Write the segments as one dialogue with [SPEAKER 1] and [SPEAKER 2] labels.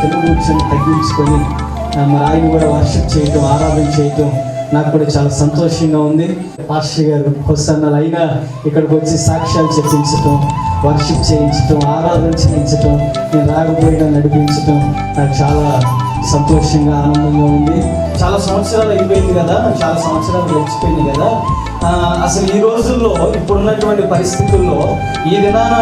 [SPEAKER 1] కూర్చొని తగ్గించుకొని మరి ఆయన కూడా వర్షిప్ చేయటం ఆరాధన చేయటం నాకు కూడా చాలా సంతోషంగా ఉంది. పాస్టర్ గారు ప్రసన్నలు అయినా ఇక్కడికి వచ్చి సాక్ష్యాలు చెప్పించటం వర్షిప్ చేయించటం ఆరాధన చేయించటం నేను రాకపోయినా నడిపించటం నాకు చాలా సంతోషంగా ఆనందంగా ఉంది. చాలా సంవత్సరాలు అయిపోయింది కదా చాలా సంవత్సరాలు గడిచిపోయింది కదా. అసలు ఈ రోజుల్లో ఇప్పుడున్నటువంటి పరిస్థితుల్లో ఈ దినాన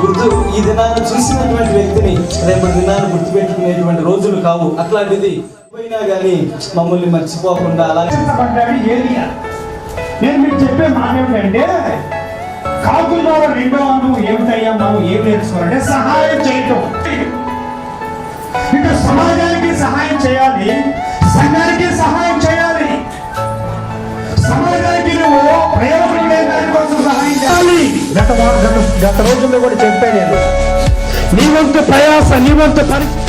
[SPEAKER 1] గుర్తు ఈ దినాన చూసినటువంటి వ్యక్తిని రేపటి దినాన గుర్తుపెట్టుకునేటువంటి రోజులు కావు. అట్లాంటిది పోయినా కానీ మమ్మల్ని మర్చిపోకుండా
[SPEAKER 2] అలా నేను మీకు చెప్పే మాట ఏమిటంటే కాకుండా రెండో అనుభవం ఏమిటయ్యా మనం ఏం నేర్చుకోవాలంటే సహాయం చేయటం. ఇక సహాయం చేయాలి. సంఘానికి సహాయం చేయాలి. సమాజానికి నువ్వు ప్రయోజనం దానికోసం సహాయం చేయాలి. గత గత గత రోజుల్లో కూడా చెప్పాను నేను. నీ వంతు ప్రయాస నీ వంతు
[SPEAKER 3] పరిస్థితి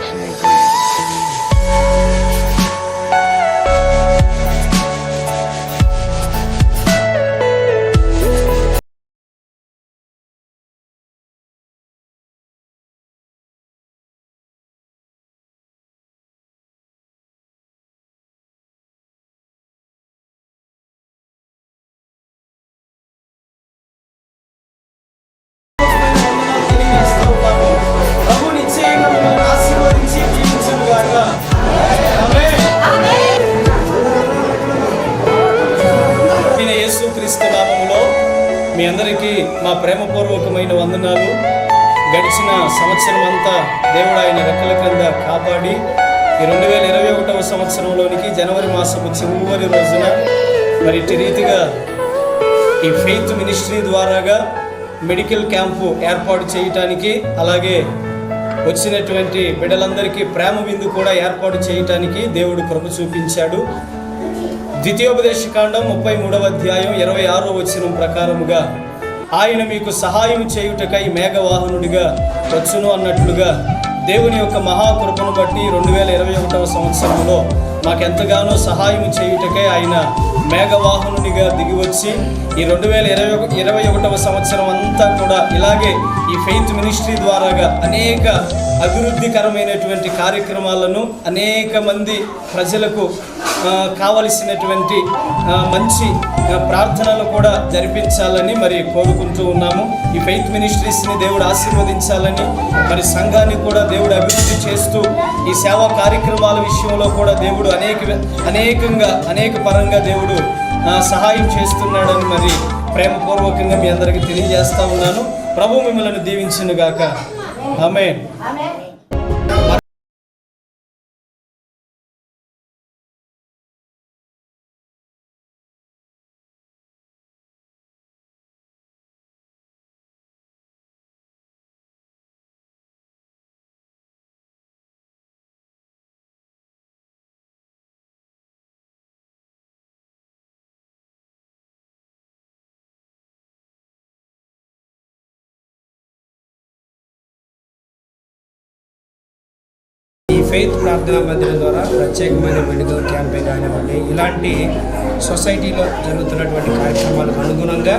[SPEAKER 3] personal
[SPEAKER 1] నామములో మీ అందరికీ మా ప్రేమపూర్వకమైన వందనాలు. గడిచిన సంవత్సరం అంతా దేవుడు ఆయన రెక్కల క్రింద కాపాడి ఈ రెండు వేల ఇరవై ఒకటవ సంవత్సరంలోనికి జనవరి మాసపు చివరి రోజున మరి రీతిగా ఈ ఫెయిత్ మినిస్ట్రీ ద్వారాగా మెడికల్ క్యాంపు ఏర్పాటు చేయటానికి అలాగే వచ్చినటువంటి బిడ్డలందరికీ ప్రేమ విందు కూడా ఏర్పాటు చేయటానికి దేవుడు కృప చూపించాడు. ద్వితీయోపదేశ కాండం ముప్పై మూడవ అధ్యాయం ఇరవై ఆరో వచనం ప్రకారముగా ఆయన మీకు సహాయం చేయుటకై మేఘవాహనుడిగా వచ్చును అన్నట్లుగా దేవుని యొక్క మహాకృపను బట్టి రెండు వేల ఇరవై ఒకటవ సంవత్సరంలో మాకెంతగానో సహాయం చేయుటకై ఆయన మేఘవాహనునిగా దిగి వచ్చి ఈ రెండు వేల ఇరవై ఒక- ఇరవై ఒకటవ సంవత్సరం అంతా కూడా ఇలాగే ఈ ఫెయిత్ మినిస్ట్రీ ద్వారాగా అనేక అభివృద్ధికరమైనటువంటి కార్యక్రమాలను అనేక మంది ప్రజలకు కావలసినటువంటి మంచి ప్రార్థనలు కూడా జరిపించాలని మరి కోరుకుంటూ ఉన్నాము. ఈ ఫెయిత్ మినిస్ట్రీస్ని దేవుడు ఆశీర్వదించాలని మరి సంఘాన్ని కూడా దేవుడు అభివృద్ధి చేస్తూ ఈ సేవా కార్యక్రమాల విషయంలో కూడా దేవుడు అనేక అనేకంగా అనేక పరంగా దేవుడు సహాయం చేస్తున్నాడని మరి ప్రేమపూర్వకంగా మీ అందరికీ తెలియజేస్తా ఉన్నాను. ప్రభు మిమ్మల్ని దీవించునుగాక. ఆమె
[SPEAKER 4] ఫెయిత్ ప్రార్థనా మందిరం ద్వారా ప్రత్యేకమైన మెడికల్ క్యాంపెయిన్ కానివ్వండి ఇలాంటి సొసైటీలో జరుగుతున్నటువంటి కార్యక్రమాలకు అనుగుణంగా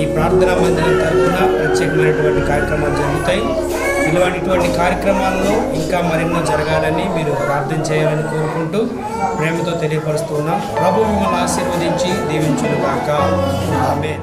[SPEAKER 4] ఈ ప్రార్థనా మందిరం తరఫున ప్రత్యేకమైనటువంటి కార్యక్రమాలు జరుగుతాయి. ఇలాంటిటువంటి కార్యక్రమాల్లో ఇంకా మరెన్నో జరగాలని మీరు ప్రార్థన చేయాలని కోరుకుంటూ ప్రేమతో తెలియపరుస్తున్నాం ప్రభు మిమ్మల్ని ఆశీర్వదించి దీవించుగాక ఆమె